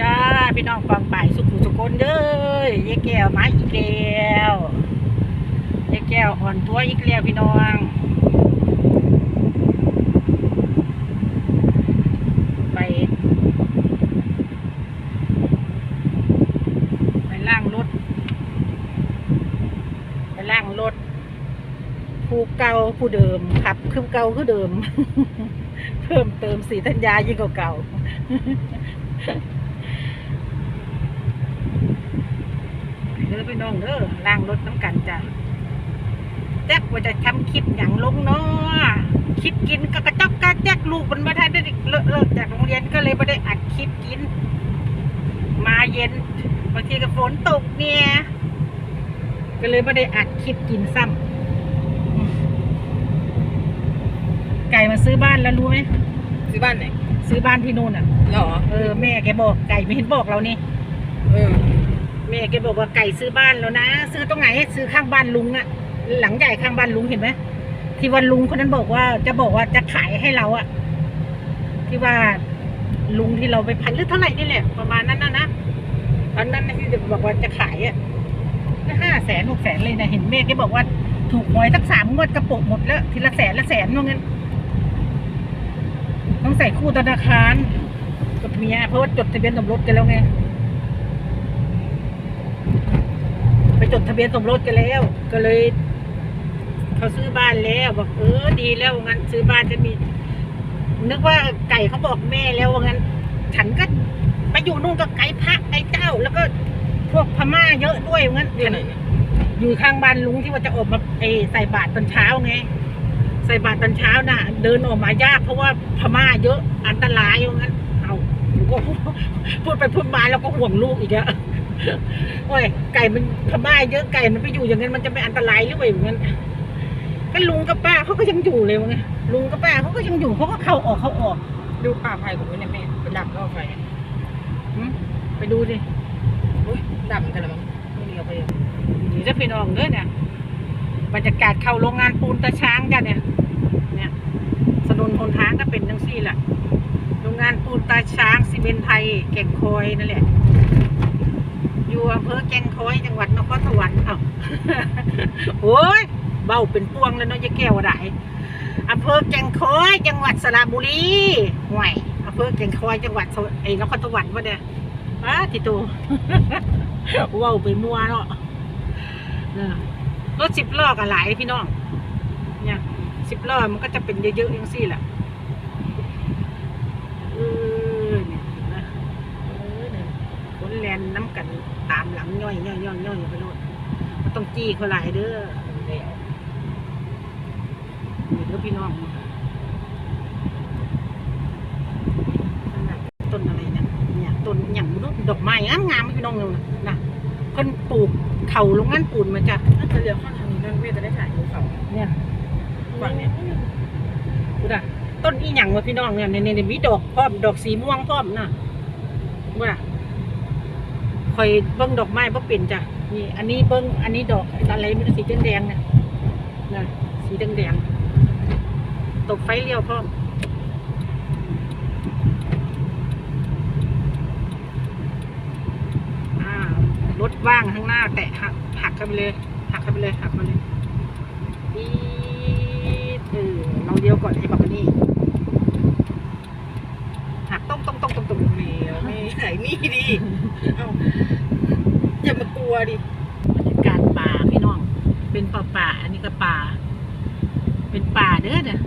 จ้าพี่น้องฟังไปสุขุสุคนเด้อยายแก้วมาอีกแล้วยายแก้วอ่อนตัวอีกแล้วพี่น้องไปไปล่างรถไปล่างรถผู้เก่าผู้เดิมขับคือเก่าคือเดิม เพิ่มเติมสีธัญญายิ่งกว่าเก่า เด้อ พี่น้องเด้อล้างรถน้ำกันจ้ะแจ๊กว่าจะทำคลิปอย่างลงเนาะคลิปกินก็กระจอกกระแจ๊กลูกมันมาทันได้เลิกเลิกจากโรงเรียนก็เลยไม่ได้อัดคลิปกิน มาเย็นบางทีก็ฝนตกเนี่ยก็เลยไม่ได้อัดคลิปกินซ้ำอืมไก่มาซื้อบ้านแล้วรู้ไหมซื้อบ้านไหนซื้อบ้านที่นู่นอะหรอเออแม่แกบอกไก่ไม่เห็นบอกเรานี่เออ แม่แกบอกว่าไก่ซื้อบ้านแล้วนะ ซื้อตรงไหนซื้อข้างบ้านลุงอะหลังใหญ่ข้างบ้านลุงเห็นไหมที่วันลุงคนนั้นบอกว่าจะบอกว่าจะขายให้เราอะที่ว่าลุงที่เราไปพันหรือเท่าไหร่นี่แหละประมาณนั้นนะนะตอนนั้นนะที่บอกว่าจะขายอะห้าแสนหกแสนเลยนะเห็นแม่แกบอกว่าถูกหวยทั้งสามงวดกระปุกหมดแล้ว ทีละแสนละแสนว่างั้นต้องใส่คู่ธนาคารกับเมียเพราะว่าจดทะเบียนสมรสกันแล้วไง ไป จดทะเบียนสมรสกันแล้ว ก็เลยเขาซื้อบ้านแล้วบอกเออดีแล้วงั้นซื้อบ้านจะมี นึกว่าไก่เขาบอกแม่แล้วว่างั้น ฉันก็ไปอยู่นู่นกับไก่พระไก่เจ้า แล้วก็พวกพม่าเยอะด้วยว่างั้นอยู่ไหนเนี่ยอยู่ข้างบ้านลุงที่ว่าจะออกมาเออใส่บาตรตอนเช้าไงใส่บาตรตอนเช้าน่ะ เดินออกมายากเพราะว่าพม่าเยอะอันตรายว่างั้น เอาหนูก็พูดไปพูดมาแล้วก็ห่วงลูกอีกอะ โอ้ยไก่มันพม่าเยอะไก่มันไปอยู่อย่างนั้นมันจะไม่อันตรายหรือเปล่าอย่างนั้นก็ลุงกับป้าเขาก็ยังอยู่เลยวะไงลุงกับป้าเขาก็ยังอยู่เขาก็เข้าออกเข้าออก ดูป่าไผ่ของมันเนี่ยแม่ไปดับรอบไฟหึไปดูดิอุ้ยดับเหมือนกันละมั้งไม่เลี้ยวไปเลยนี่จะพี่น้องเด้อเนี่ยบรรยากาศเข้าโรงงานปูนตะช้างจ้ะเนี่ย เนี่ยสนุนหนทางก็เป็นจังซี่แหละโรงงานปูนตาช้างซีเมนไทยแก่งคอยนั่นแหละ อยู่อำเภอแก่งคอยจังหวัดนครสวรรค์เอ้าโอ้ยเบาเป็นพวงแล้วเนาะยายแก้วว่าได้อำเภอแก่งคอย จังหวัดสระบุรีห่วยอำเภอแก่งคอยจังหวัดสระไอ้นครสวรรค์วะเนี่ยอ้าติตูว้าวไปมัวเนาะรถสิบล้อกันหลายพี่น้อง เนี่ยสิบล้อมันก็จะเป็นเยอะๆอย่างซี่แหละเออเนี่ยเห็นไหมเออเนี่ยคนแลนน้ำกันตา มหลังย่อยย่อยย่อยย่อยไปโลดมันต้องจี้เขาหลายเด้อเลี้ยวนี่เด้อพี่น้องนั่นน่ะต้นอะไรเนี่ยเนี่ยต้นอย่างนู้นดอกไม้งามงามๆพี่น้องเลยนะนะเพิ่นปลูกเข่าลงงั้นปูนมาจ้ะน่าจะเลี้ยวเข้าทางนี้นั่นเว้ยจะได้ถ่ายภูเขาเนี่ยฝั่งเนี้ยดูด่ะต้นอีหยังวะพี่น้องเนี่ยเนี่ยเนี่ยมีดอกพร้อมดอกสีม่วงพร้อมนะว่า คอยเบิ้งดอกไม้บ่เป็นจ้ะนี่อันนี้เบิ้งอันนี้ดอกอะไรม่รู้สีแดงๆเนี่ยนะสีแดงๆตกไฟเลี้ยวพร้อมอ่ารถว่างข้างหน้า แตะหักหักกันไปเลย หักกันไปเลยหักมาเลยอีดเออเราเดียวก่อนให้บอกกันนี่หักต้มต้มต้มต้มต้ม เลี้ยหนนี่ดิเอาอย่ามากลัวดิบรรยากาศป่าพี่น้อง เป็นป่าป่า อันนี้ก็ป่า เป็นป่าเด้อเนี่ย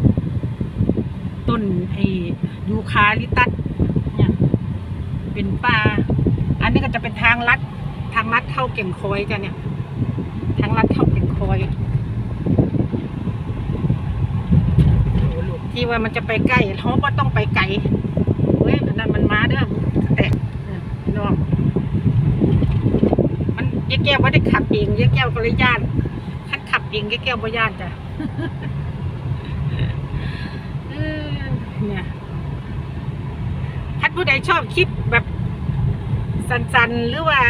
ต้นไอ้ยูคาลิตัสเนี่ยเป็นป่า อันนี้ก็จะเป็นทางลัด ทางลัดเข้าเก่งคอยจ้ะเนี่ย ทางลัดเข้าเก่งคอยที่ว่ามันจะไปใกล้เขาก็ต้องไปไกลเฮ้ยอันนั้นมันมาเด้อแต่เออพี่น้องมันยาย แก้วไม่ได้ขับเองยายแก้วก็เลยย่านขันขับเองยายแก้วไม่ย่านจ้ะเออเนี่ยท่านผู้ใดชอบคลิปแบบสั้นๆ หรือว่า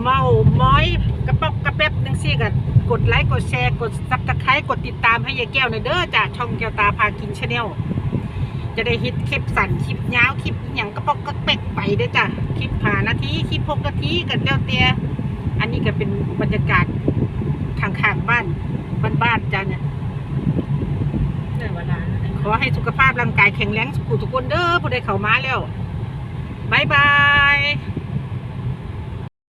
เมาม้อยกระป๊อกกระแป๊บนังซี่กันกดไลค์กดแชร์กดซับสไครต์กดติดตามให้ยายแก้วหน่อยเด้อจ้ะช่องแก้วตาพากินชาแนลจะได้ฮิตคลิปสั่นคลิปยาวคลิปอย่างก็ปอกก็เป็กไปด้อจ้ะคลิปผ่านาทีคลิปหกนาทีกันเดียวเตีย นนี้ก็เป็นบรรยากาศข้างๆบ้านบ้านๆจ้ะเนี่ยในเวลาขอให้สุขภาพร่างกายแข็งแรงสุขุทุกคนเด้อผู้ใดเข้ามาแล้วบายบาย